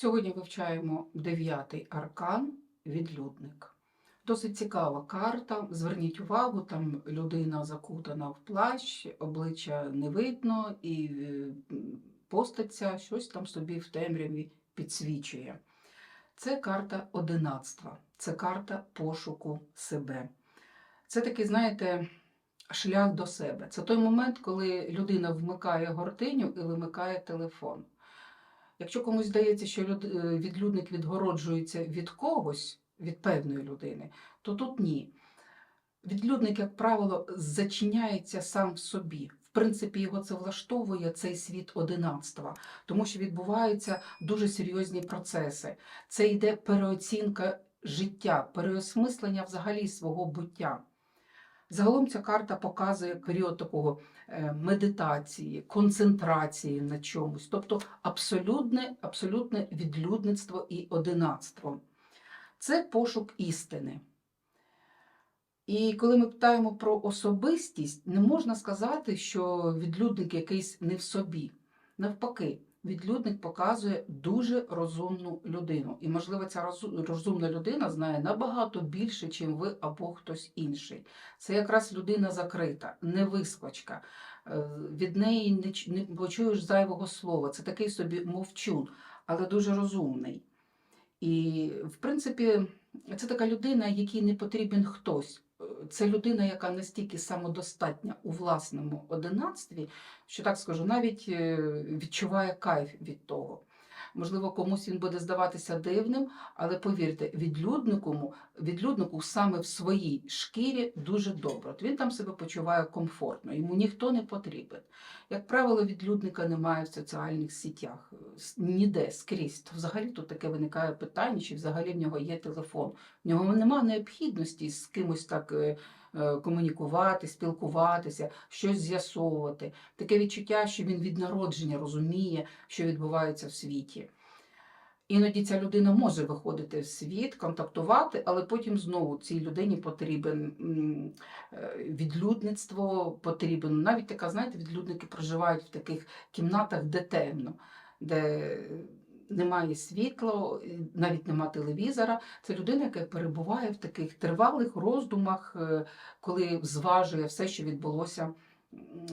Сьогодні вивчаємо дев'ятий аркан відлюдник. Досить цікава карта. Зверніть увагу, там людина закутана в плащ, обличчя не видно, і е, м, постать ця щось там собі в темряві підсвічує. Це карта одинацтва, це карта пошуку себе. Це такий, знаєте, шлях до себе. Це той момент, коли людина вмикає гортиню і вимикає телефон. Якщо комусь здається, що е, відлюдник відгороджується від когось, від певної людини, то тут ні. Відлюдник, як правило, зачиняється сам в собі. В принципі, його це влаштовує цей світ одинацтва, тому що відбуваються дуже серйозні процеси. Це йде переоцінка життя, переосмислення взагалі свого буття. Загалом ця карта показує період такого медитації, концентрації на чомусь, тобто абсолютне, абсолютне відлюдництво і одинацтво. Це пошук істини. І коли ми питаємо про особистість, не можна сказати, що відлюдник якийсь не в собі. Навпаки, відлюдник показує дуже розумну людину. І, можливо, ця розумна людина знає набагато більше, ніж ви або хтось інший. Це якраз людина закрита, невискочка. Е, Від неї не почуєш зайвого слова. Це такий собі мовчун, але дуже розумний. І, в принципі, це така людина, якій не потрібен хтось. Е, Це людина, яка настільки самодостатня у власному одинацтві, що так скажу, навіть е, відчуває кайф від того. Можливо, комусь він буде здаватися дивним, але повірте, відлюднику, відлюднику саме в своїй шкірі дуже добре. От він там себе почуває комфортно, йому ніхто не потрібен. Як правило, відлюдника немає в соціальних сітях, ніде скрізь. То взагалі тут таке виникає питання, чи взагалі в нього є телефон. В нього немає необхідності з кимось так е, е, комунікувати, спілкуватися, щось з'ясовувати. Таке відчуття, що він від народження розуміє, що відбувається в світі. Іноді ця людина може виходити в світ, контактувати, але потім знову цій людині потрібен е, відлюдництво, потрібен навіть така, знаєте, відлюдники проживають в таких кімнатах, де темно, де немає світла, навіть немає телевізора. Це людина, яка перебуває в таких тривалих роздумах, е, коли зважує все, що відбулося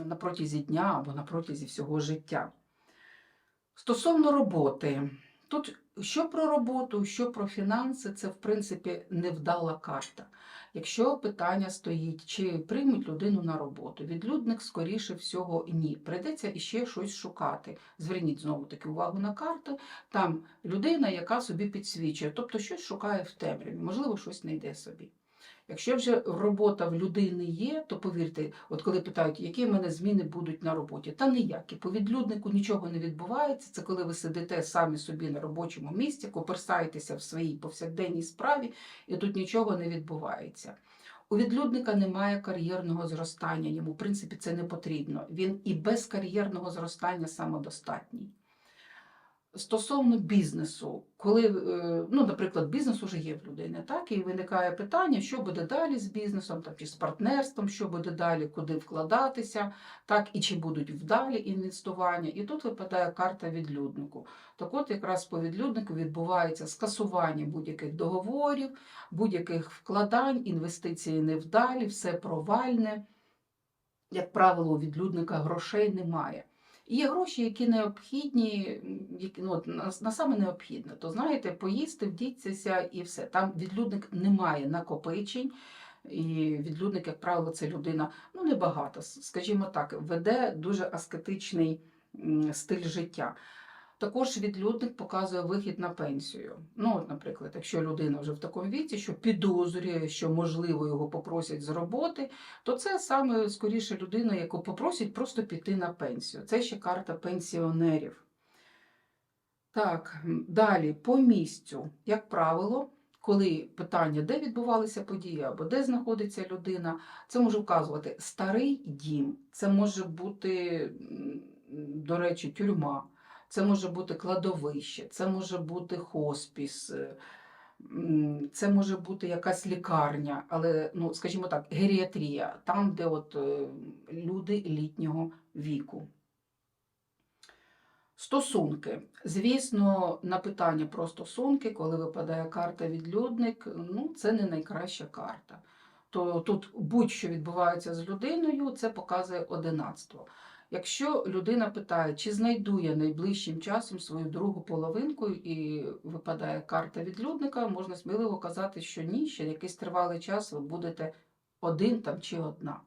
на протязі дня або на протязі всього життя. Стосовно роботи, тут що про роботу, що про фінанси, це в принципі невдала карта. Якщо питання стоїть, чи приймуть людину на роботу, відлюдник, скоріше всього, ні. Прийдеться іще щось шукати. Зверніть знову таки увагу на карту. Там людина, яка собі підсвічує, тобто щось шукає в темряві, можливо, щось знайде собі. Якщо вже робота в людини є, то повірте, от коли питають, які в мене зміни будуть на роботі, та ніякі. По відлюднику нічого не відбувається. Це коли ви сидите самі собі на робочому місці, коперсаєтеся в своїй повсякденній справі, і тут нічого не відбувається. У відлюдника немає кар'єрного зростання, йому, в принципі, це не потрібно. Він і без кар'єрного зростання самодостатній. Стосовно бізнесу, коли, е, ну, наприклад, бізнес уже є в людини, так, і виникає питання, що буде далі з бізнесом, там, чи з партнерством, що буде далі, куди вкладатися, так, і чи будуть вдалі інвестування. І тут випадає карта відлюднику. Так от якраз по відлюднику відбувається скасування будь-яких договорів, будь-яких вкладань, інвестиції невдалі, все провальне. Як правило, у відлюдника грошей немає. Є гроші, які необхідні, які, ну, на, саме необхідне. То знаєте, поїсти, вдітися і все. Там відлюдник не має накопичень. І відлюдник, як правило, це людина ну небагато, скажімо так, веде дуже аскетичний стиль життя. Також відлюдник показує вихід на пенсію. Ну, от, наприклад, якщо людина вже в такому віці, що підозрює, що можливо його попросять з роботи, то це саме скоріше людина, яку попросять просто піти на пенсію. Це ще карта пенсіонерів. Так, далі по місцю, як правило, коли питання, де відбувалися події або де знаходиться людина, це може вказувати старий дім, це може бути, до речі, тюрма, це може бути кладовище, це може бути хоспіс. е, Це може бути якась лікарня, але, ну, скажімо так, геріатрія, там, де от е, люди літнього віку. Стосунки. Звісно, на питання про стосунки, коли випадає карта відлюдник, ну це не найкраща карта. То тут будь-що відбувається з людиною, це показує одинацтво. Якщо людина питає, чи знайду я найближчим часом свою другу половинку, і випадає карта відлюдника, можна сміливо казати, що ні, ще якийсь тривалий час ви будете один там чи одна.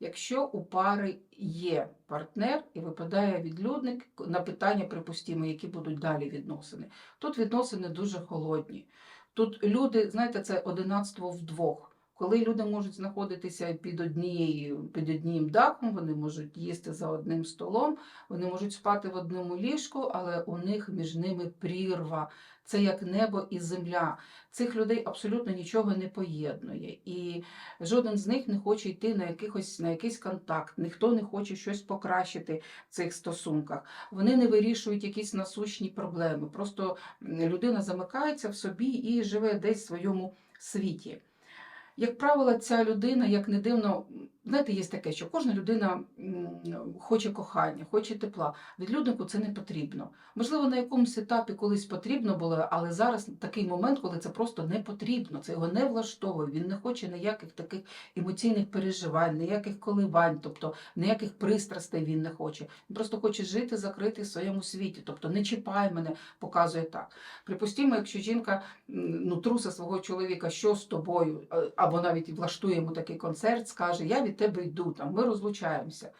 Якщо у пари є партнер і випадає відлюдник на питання, припустимо, які будуть далі відносини. Тут відносини дуже холодні. Тут люди, знаєте, це одинацтво вдвох. Коли люди можуть знаходитися під однією, під одним дахом, вони можуть їсти за одним столом, вони можуть спати в одному ліжку, але у них між ними прірва. Це як небо і земля. Цих людей абсолютно нічого не поєднує. І жоден з них не хоче йти на якихось на якийсь контакт, ніхто не хоче щось покращити в цих стосунках. Вони не вирішують якісь насущні проблеми. Просто людина замикається в собі і живе десь в своєму світі. Як правило, ця людина, як не дивно, знаєте, є таке, що кожна людина хоче кохання, хоче тепла. Відлюднику це не потрібно. Можливо, на якомусь етапі колись потрібно було, але зараз такий момент, коли це просто не потрібно. Це його не влаштовує. Він не хоче ніяких таких емоційних переживань, ніяких коливань, тобто ніяких пристрастей він не хоче. Він просто хоче жити закритий в своєму світі. Тобто не чіпай мене, показує так. Припустімо, якщо жінка ну, труса свого чоловіка, що з тобою, або навіть влаштує йому такий концерт, скаже: Я від тебе йду, там, ми розлучаємося.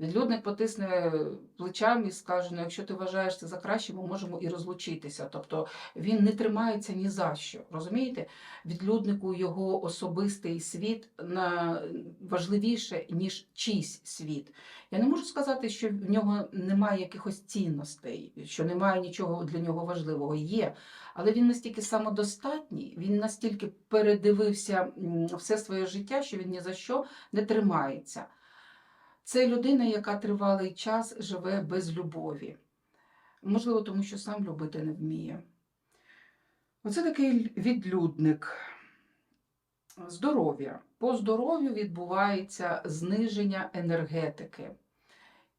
Відлюдник потисне плечами і скаже: ну, якщо ти вважаєш це за краще, ми можемо і розлучитися. Тобто він не тримається ні за що. Розумієте? Відлюднику його особистий світ на важливіше, ніж чийсь світ. Я не можу сказати, що в нього немає якихось цінностей, що немає нічого для нього важливого. Є, але він настільки самодостатній, він настільки передивився все своє життя, що він ні за що не тримається. Це людина, яка тривалий час живе без любові. Можливо, тому що сам любити не вміє. Оце такий відлюдник. Здоров'я. По здоров'ю відбувається зниження енергетики.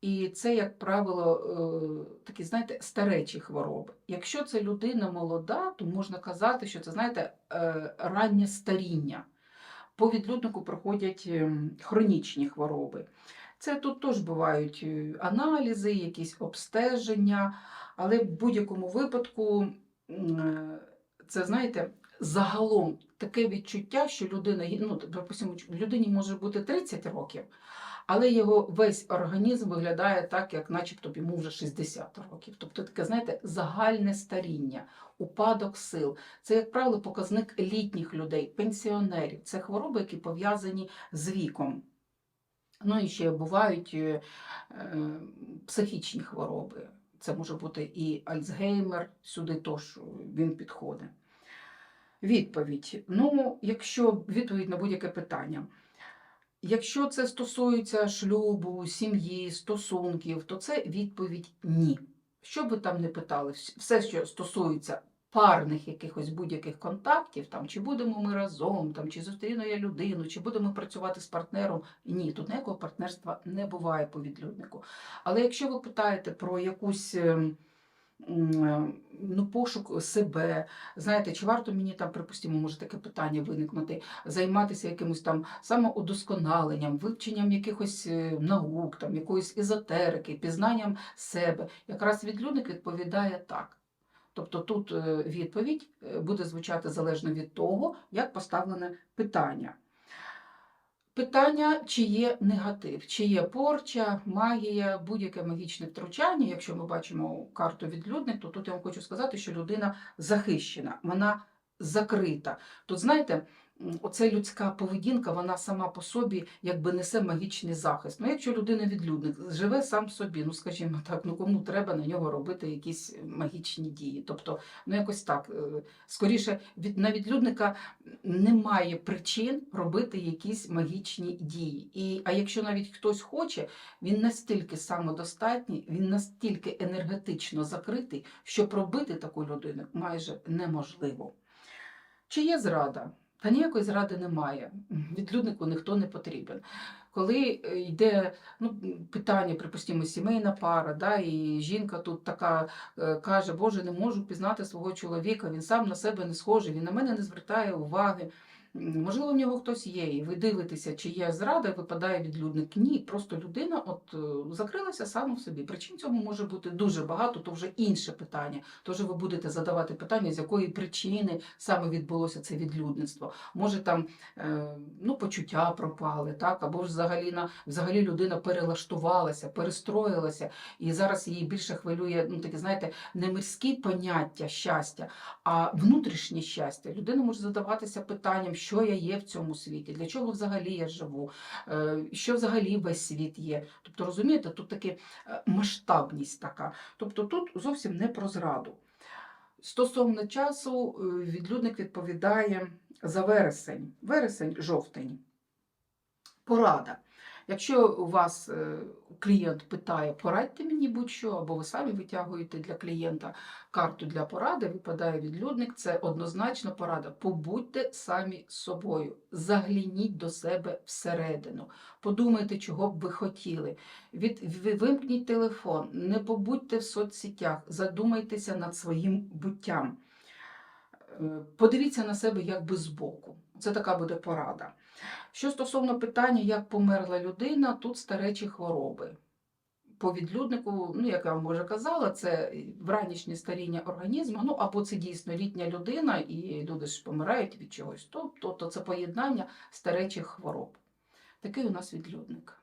І це, як правило, е, такі, знаєте, старечі хвороби. Якщо це людина молода, то можна казати, що це, знаєте, е, раннє старіння. По відлюднику проходять ем, хронічні хвороби. Це тут теж бувають е, аналізи, якісь обстеження, але в будь-якому випадку е, це, знаєте, загалом таке відчуття, що людина, ну, допустимо, людині може бути 30 років, але його весь організм виглядає так, як начебто йому вже 60 років. Тобто таке, знаєте, загальне старіння, упадок сил. Це, як правило, показник літніх людей, пенсіонерів. Це хвороби, які пов'язані з віком. Ну і ще бувають е, е, психічні хвороби. Це може бути і Альцгеймер, сюди теж він підходить. Відповідь. Ну, якщо відповідь на будь-яке питання. Якщо це стосується шлюбу, сім'ї, стосунків, то це відповідь ні. Що б ви там не питали, все, що стосується парних якихось будь-яких контактів, там, чи будемо ми разом, там, чи зустріну я людину, чи будемо працювати з партнером, ні, тут ніякого партнерства не буває по відлюднику. Але якщо ви питаєте про якусь. ем, Ну, пошук себе, знаєте, чи варто мені там, припустимо, може таке питання виникнути, займатися якимось там самоудосконаленням, вивченням якихось е, наук, там, якоїсь езотерики, пізнанням себе. Якраз відлюдник відповідає так. Тобто тут е, відповідь е, буде звучати залежно від того, як поставлене питання. Питання, чи є негатив, чи є порча, магія, будь-яке магічне втручання. Якщо ми бачимо карту відлюдник, то тут я вам хочу сказати, що людина захищена, вона закрита. Тут, знаєте, м, оце людська поведінка, вона сама по собі якби несе магічний захист. Ну, якщо людина відлюдник, живе сам собі, ну скажімо так, ну кому треба на нього робити якісь магічні дії. Тобто, ну якось так, е, скоріше, від, на відлюдника немає причин робити якісь магічні дії. І, а якщо навіть хтось хоче, він настільки самодостатній, він настільки енергетично закритий, що пробити таку людину майже неможливо. Чи є зрада? Та ніякої зради немає. Відлюднику ніхто не потрібен. Коли е, йде ну, питання, припустимо, сімейна пара, да, і жінка тут така е, каже, Боже, не можу пізнати свого чоловіка, він сам на себе не схожий, він на мене не звертає уваги. Можливо, в нього хтось є, і ви дивитеся, чи є зрада, випадає відлюдник. Ні, просто людина от е, закрилася сама в собі. Причин цьому може бути дуже багато, то вже інше питання. Тож ви будете задавати питання, з якої причини саме відбулося це відлюдництво. Може там е, ну, почуття пропали, так, або ж взагалі, на, взагалі людина перелаштувалася, перестроїлася, і зараз її більше хвилює, ну таке, знаєте, не мирські поняття щастя, а внутрішнє щастя. Людина може задаватися питанням, що я є в цьому світі, для чого взагалі я живу, е, що взагалі весь світ є. Тобто, розумієте, тут таки е, масштабність така. Тобто тут зовсім не про зраду. Стосовно часу, е, відлюдник відповідає за вересень, вересень, жовтень. Порада. Якщо у вас е, клієнт питає, порадьте мені будь-що, або ви самі витягуєте для клієнта карту для поради, випадає відлюдник, це однозначно порада. Побудьте самі собою, загляніть до себе всередину, подумайте, чого б ви хотіли. Від, вимкніть телефон, не побудьте в соцсетях, задумайтеся над своїм буттям. Е, Подивіться на себе якби збоку. Це така буде порада. Що стосовно питання, як померла людина, тут старечі хвороби. По відлюднику, ну як я вам вже казала, це вранішнє старіння організму, ну або це дійсно літня людина, і люди ж помирають від чогось. Тобто то це поєднання старечих хвороб. Такий у нас відлюдник.